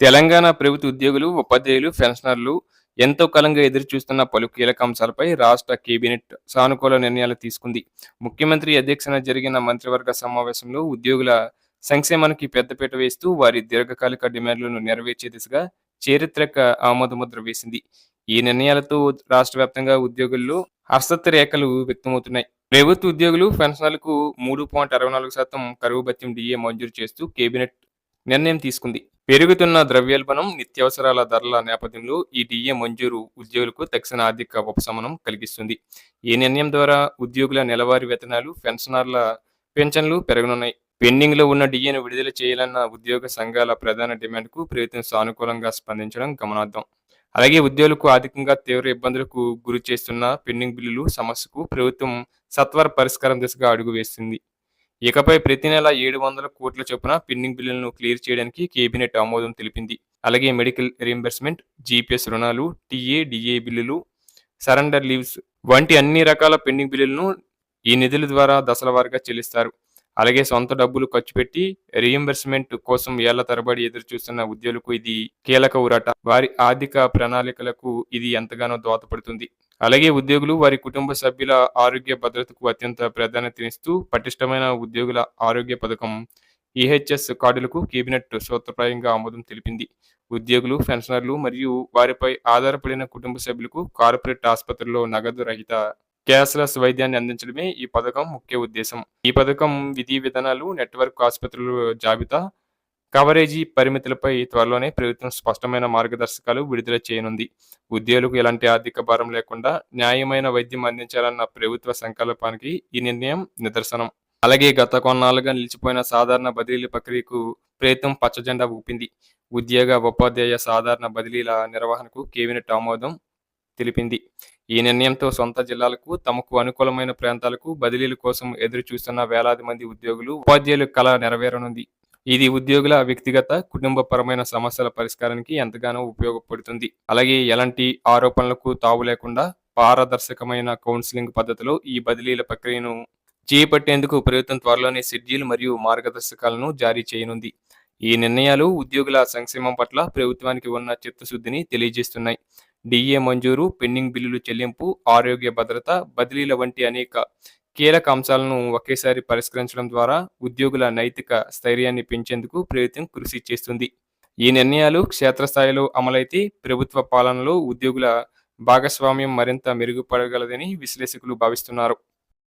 తెలంగాణ ప్రభుత్వ ఉద్యోగులు ఉపాధ్యాయులు పెన్షనర్లు ఎంతో కాలంగా ఎదురు చూస్తున్న పలు కీలక అంశాలపై రాష్ట్ర కేబినెట్ సానుకూల నిర్ణయాలు తీసుకుంది. ముఖ్యమంత్రి అధ్యక్షన జరిగిన మంత్రివర్గ సమావేశంలో ఉద్యోగుల సంక్షేమానికి పెద్దపీట వేస్తూ వారి దీర్ఘకాలిక డిమాండ్లను నెరవేర్చే దిశగా చారిత్రక ఆమోదముద్ర వేసింది. ఈ నిర్ణయాలతో రాష్ట్ర వ్యాప్తంగా ఉద్యోగుల్లో హస్త రేఖలు వ్యక్తమవుతున్నాయి. ప్రభుత్వ ఉద్యోగులు పెన్షనర్లకు మూడు పాయింట్ అరవై నాలుగు శాతం కరువు భత్యం డిఏ మంజూరు చేస్తూ కేబినెట్ నిర్ణయం తీసుకుంది. పెరుగుతున్న ద్రవ్యోల్బణం నిత్యావసరాల ధరల నేపథ్యంలో ఈ డిఏ మంజూరు ఉద్యోగులకు తక్షణ ఆర్థిక ఉపశమనం కలిగిస్తుంది. ఈ నిర్ణయం ద్వారా ఉద్యోగుల నెలవారీ వేతనాలు పెన్షనర్ల పెన్షన్లు పెరగనున్నాయి. పెండింగ్లో ఉన్న డిఏను విడుదల చేయాలన్న ఉద్యోగ సంఘాల ప్రధాన డిమాండ్కు ప్రభుత్వం సానుకూలంగా స్పందించడం గమనార్థం అలాగే ఉద్యోగులకు ఆర్థికంగా తీవ్ర ఇబ్బందులకు గురి చేస్తున్న పెండింగ్ బిల్లులు సమస్యకు ప్రభుత్వం సత్వర పరిష్కారం దిశగా అడుగు వేస్తుంది ఇకపై ప్రతి నెల ఏడు వందల కోట్ల చొప్పున పెండింగ్ బిల్లులను క్లియర్ చేయడానికి కేబినెట్ ఆమోదం తెలిపింది. అలాగే మెడికల్ రీఎంబర్స్మెంట్ జీపీఎస్ రుణాలు టీఏ డిఏ బిల్లులు సరెండర్ లీవ్స్ వంటి అన్ని రకాల పెండింగ్ బిల్లులను ఈ నిధుల ద్వారా దశల వారీగా చెల్లిస్తారు. అలాగే సొంత డబ్బులు ఖర్చు పెట్టి రీఎంబర్స్మెంట్ కోసం ఏళ్ళ తరబడి ఎదురు చూస్తున్న ఉద్యోగులకు ఇది కీలక ఊరట. వారి ఆర్థిక ప్రణాళికలకు ఇది ఎంతగానో దోహదపడుతుంది. అలాగే ఉద్యోగులు వారి కుటుంబ సభ్యుల ఆరోగ్య భద్రతకు అత్యంత ప్రాధాన్యతనిస్తూ పటిష్టమైన ఉద్యోగుల ఆరోగ్య పథకం ఈహెచ్ఎస్ కార్డులకు కేబినెట్ సూత్రప్రాయంగా ఆమోదం తెలిపింది. ఉద్యోగులు పెన్షనర్లు మరియు వారిపై ఆధారపడిన కుటుంబ సభ్యులకు కార్పొరేట్ ఆసుపత్రుల్లో నగదు రహిత క్యాష్లెస్ వైద్యాన్ని అందించడమే ఈ పథకం ముఖ్య ఉద్దేశం. ఈ పథకం విధి విధానాలు నెట్వర్క్ ఆసుపత్రుల జాబితా కవరేజీ పరిమితులపై త్వరలోనే ప్రభుత్వం స్పష్టమైన మార్గదర్శకాలు విడుదల చేయనుంది. ఉద్యోగులకు ఎలాంటి ఆర్థిక భారం లేకుండా న్యాయమైన వైద్యం అందించాలన్న ప్రభుత్వ సంకల్పానికి ఈ నిర్ణయం నిదర్శనం. అలాగే గత కొన్నాళ్ళుగా నిలిచిపోయిన సాధారణ బదిలీల ప్రక్రియకు ప్రభుత్వం పచ్చజెండా ఊపింది. ఉద్యోగ ఉపాధ్యాయ సాధారణ బదిలీల నిర్వహణకు కేబినెట్ ఆమోదం తెలిపింది. ఈ నిర్ణయంతో సొంత జిల్లాలకు తమకు అనుకూలమైన ప్రాంతాలకు బదిలీల కోసం ఎదురు చూస్తున్న వేలాది మంది ఉద్యోగులు ఉపాధ్యాయుల కళ నెరవేరనుంది. ఇది ఉద్యోగుల వ్యక్తిగత కుటుంబపరమైన సమస్యల పరిష్కారానికి ఎంతగానో ఉపయోగపడుతుంది. అలాగే ఎలాంటి ఆరోపణలకు తావు లేకుండా పారదర్శకమైన కౌన్సిలింగ్ పద్ధతిలో ఈ బదిలీల ప్రక్రియను చేపట్టేందుకు ప్రభుత్వం త్వరలోనే షెడ్యూల్ మరియు మార్గదర్శకాలను జారీ చేయనుంది. ఈ నిర్ణయాలు ఉద్యోగుల సంక్షేమం పట్ల ప్రభుత్వానికి ఉన్న చిత్తశుద్ధిని తెలియజేస్తున్నాయి. డిఏ మంజూరు పెండింగ్ బిల్లులు చెల్లింపు ఆరోగ్య భద్రత బదిలీల వంటి అనేక కీలక అంశాలను ఒకేసారి పరిష్కరించడం ద్వారా ఉద్యోగుల నైతిక స్థైర్యాన్ని పెంచేందుకు ప్రభుత్వం కృషి చేస్తుంది. ఈ నిర్ణయాలు క్షేత్రస్థాయిలో అమలైతే ప్రభుత్వ పాలనలో ఉద్యోగుల భాగస్వామ్యం మరింత మెరుగుపడగలదని విశ్లేషకులు భావిస్తున్నారు.